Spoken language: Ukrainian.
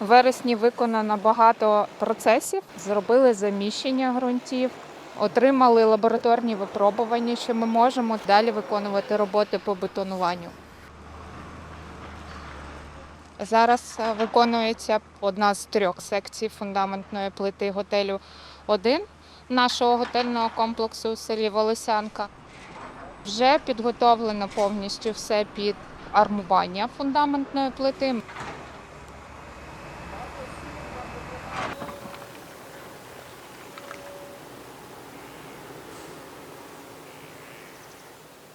В вересні виконано багато процесів, зробили заміщення ґрунтів, отримали лабораторні випробування, що ми можемо далі виконувати роботи по бетонуванню. Зараз е, виконується одна з трьох секцій фундаментної плити готелю 1 нашого готельного комплексу у селі Волосянка. Вже підготовлено повністю все під армування фундаментної плити.